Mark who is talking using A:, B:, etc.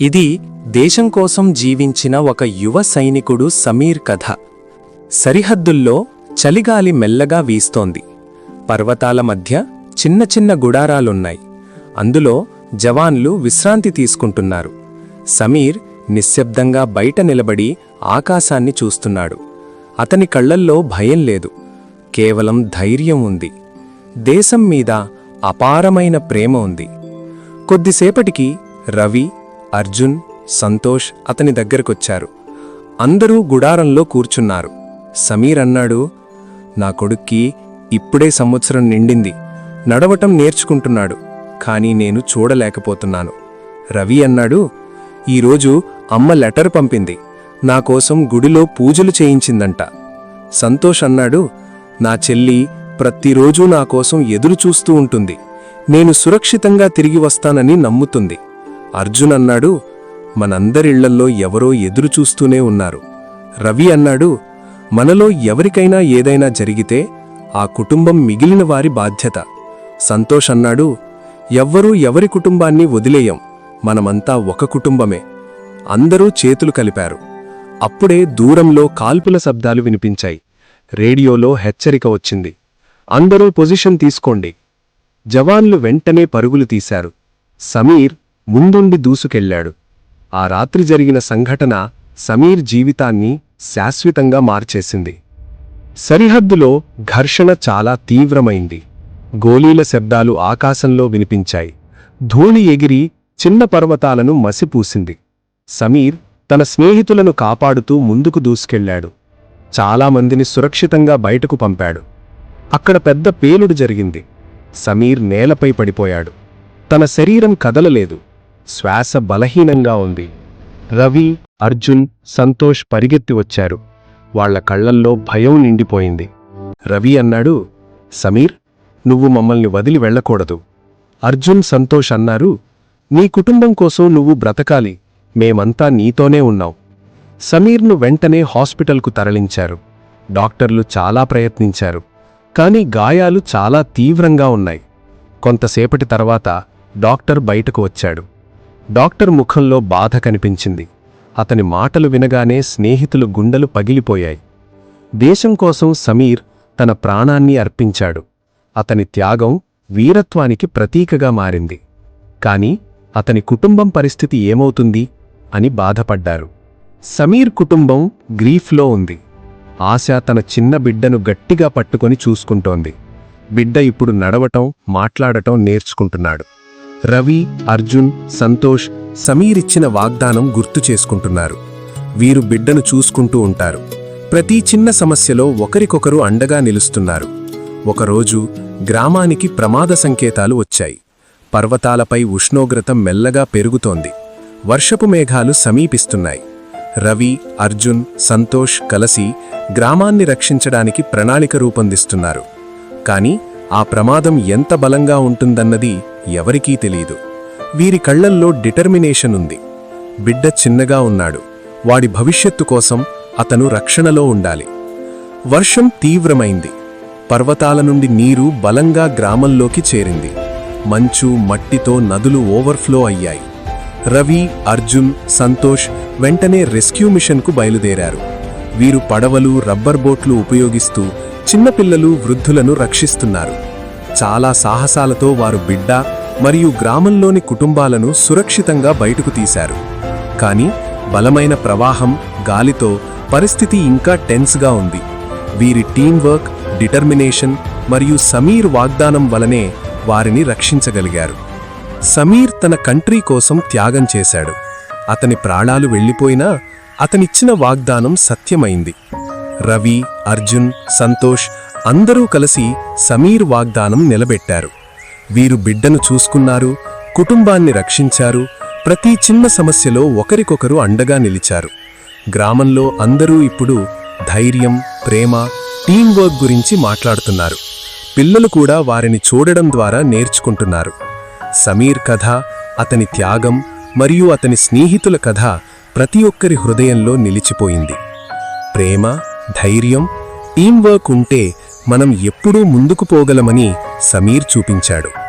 A: ఇది దేశం కోసం జీవించిన ఒక యువ సైనికుడు సమీర్ కథ. సరిహద్దుల్లో చలిగాలి మెల్లగా వీస్తోంది. పర్వతాల మధ్య చిన్న చిన్న గుడారాలున్నాయి. అందులో జవాన్లు విశ్రాంతి తీసుకుంటున్నారు. సమీర్ నిశ్శబ్దంగా బయట నిలబడి ఆకాశాన్ని చూస్తున్నాడు. అతని కళ్ళల్లో భయం లేదు. కేవలం ధైర్యం ఉంది. దేశం మీద అపారమైన ప్రేమ ఉంది. కొద్దిసేపటికి రవి అర్జున్ సంతోష్ అతని దగ్గరకొచ్చారు. అందరూ గుడారంలో కూర్చున్నారు. సమీర్ అన్నాడు నా కొడుక్కి ఇప్పుడే సంవత్సరం నిండింది. నడవటం నేర్చుకుంటున్నాడు కానీ నేను చూడలేకపోతున్నాను. రవి అన్నాడు ఈరోజు అమ్మ లెటర్ పంపింది. నా కోసం గుడిలో పూజలు చేయించిందంట. సంతోష్ అన్నాడు నా చెల్లి ప్రతిరోజూ నా కోసం ఎదురు చూస్తూ ఉంటుంది. నేను సురక్షితంగా తిరిగి వస్తానని నమ్ముతుంది. అర్జున్ అన్నాడు మనందరిళ్ళల్లో ఎవరో ఎదురు చూస్తూనే ఉన్నారు. రవి అన్నాడు మనలో ఎవరికైనా ఏదైనా జరిగితే ఆ కుటుంబం మిగిలిన వారి బాధ్యత. సంతోష్ అన్నాడు ఎవ్వరూ ఎవరి కుటుంబాన్ని వదిలేయం. మనమంతా ఒక కుటుంబమే. అందరూ చేతులు కలిపారు. అప్పుడే దూరంలో కాల్పుల శబ్దాలు వినిపించాయి. రేడియోలో హెచ్చరిక వచ్చింది. అందరూ పొజిషన్ తీసుకోండి. జవాన్లు వెంటనే పరుగులు తీశారు. సమీర్ ముందుండి దూసుకెళ్ళాడు ఆ రాత్రి జరిగిన సంఘటన సమీర్ జీవితాన్ని శాశ్వతంగా మార్చేసింది. సరిహద్దులో ఘర్షణ చాలా తీవ్రమైంది. గోలీల శబ్దాలు ఆకాశంలో వినిపించాయి. ధూళి ఎగిరి చిన్న పర్వతాలను మసిపూసింది. సమీర్ తన స్నేహితులను కాపాడుతూ ముందుకు దూసుకెళ్ళాడు చాలామందిని సురక్షితంగా బయటకు పంపాడు. అక్కడ పెద్ద పేలుడు జరిగింది. సమీర్ నేలపై పడిపోయాడు. తన శరీరం కదలలేదు. శ్వాస బలహీనంగా ఉంది. రవి అర్జున్ సంతోష్ పరిగెత్తి వచ్చారు. వాళ్ళ కళ్ళల్లో భయం నిండిపోయింది. రవి అన్నాడు సమీర్ నువ్వు మమ్మల్ని వదిలి వెళ్ళకూడదు. అర్జున్ సంతోష్ అన్నారు నీ కుటుంబం కోసం నువ్వు బ్రతకాలి. మేమంతా నీతోనే ఉన్నాం. సమీర్ను వెంటనే హాస్పిటల్కు తరలించారు. డాక్టర్లు చాలా ప్రయత్నించారు. కానీ గాయాలు చాలా తీవ్రంగా ఉన్నాయి. కొంతసేపటి తర్వాత డాక్టర్ బయటకు వచ్చాడు. డాక్టర్ ముఖంలో బాధ కనిపించింది. అతని మాటలు వినగానే స్నేహితులు గుండెలు పగిలిపోయాయి. దేశం కోసం సమీర్ తన ప్రాణాన్ని అర్పించాడు. అతని త్యాగం వీరత్వానికి ప్రతీకగా మారింది. కాని అతని కుటుంబం పరిస్థితి ఏమవుతుంది అని బాధపడ్డారు. సమీర్ కుటుంబం గ్రీఫ్లో ఉంది. ఆశ తన చిన్న బిడ్డను గట్టిగా పట్టుకొని చూసుకుంటోంది. బిడ్డ ఇప్పుడు నడవటం మాట్లాడటం నేర్చుకుంటున్నాడు. రవి అర్జున్ సంతోష్ సమీర్ ఇచ్చిన వాగ్దానం గుర్తు చేసుకుంటున్నారు. వీరు బిడ్డను చూసుకుంటూ ఉంటారు. ప్రతి చిన్న సమస్యలో ఒకరికొకరు అండగా నిలుస్తున్నారు. ఒకరోజు గ్రామానికి ప్రమాద సంకేతాలు వచ్చాయి. పర్వతాలపై ఉష్ణోగ్రత మెల్లగా పెరుగుతోంది. వర్షపు మేఘాలు సమీపిస్తున్నాయి. రవి అర్జున్ సంతోష్ కలసి గ్రామాన్ని రక్షించడానికి ప్రణాళిక రూపొందిస్తున్నారు. కానీ ఆ ప్రమాదం ఎంత బలంగా ఉంటుందన్నది ఎవరికీ తెలియదు వీరి కళ్ళల్లో డిటర్మినేషన్ ఉంది. బిడ్డ చిన్నగా ఉన్నాడు. వాడి భవిష్యత్తు కోసం అతను రక్షణలో ఉండాలి. వర్షం తీవ్రమైంది. పర్వతాల నుండి నీరు బలంగా గ్రామంలోకి చేరింది. మంచు మట్టితో నదులు ఓవర్ఫ్లో అయ్యాయి. రవి అర్జున్ సంతోష్ వెంటనే రెస్క్యూ మిషన్కు బయలుదేరారు. వీరు పడవలు రబ్బర్ బోట్లు ఉపయోగిస్తూ చిన్నపిల్లలు వృద్ధులను రక్షిస్తున్నారు. చాలా సాహసాలతో వారు బిడ్డ మరియు గ్రామంలోని కుటుంబాలను సురక్షితంగా బయటకు తీశారు. కానీ బలమైన ప్రవాహం గాలితో పరిస్థితి ఇంకా టెన్స్గా ఉంది. వీరి టీం వర్క్ డిటర్మినేషన్ మరియు సమీర్ వాగ్దానం వలనే వారిని రక్షించగలిగారు. సమీర్ తన కంట్రీ కోసం త్యాగం చేశాడు. అతని ప్రాణాలు వెళ్ళిపోయినా అతనిచ్చిన వాగ్దానం సత్యమైంది. రవి అర్జున్ సంతోష్ అందరూ కలిసి సమీర్ వాగ్దానం నిలబెట్టారు. వీరు బిడ్డను చూసుకున్నారు కుటుంబాన్ని రక్షించారు ప్రతి చిన్న సమస్యలో ఒకరికొకరు అండగా నిలిచారు. గ్రామంలో అందరూ ఇప్పుడు ధైర్యం ప్రేమ టీంవర్క్ గురించి మాట్లాడుతున్నారు. పిల్లలు కూడా వారిని చూడడం ద్వారా నేర్చుకుంటున్నారు. సమీర్ కథ అతని త్యాగం మరియు అతని స్నేహితుల కథ ప్రతి ఒక్కరి హృదయంలో నిలిచిపోయింది. ప్రేమ ధైర్యం టీంవర్క్ ఉంటే మనం ఎప్పుడూ ముందుకు పోగలమని సమీర్ చూపించాడు.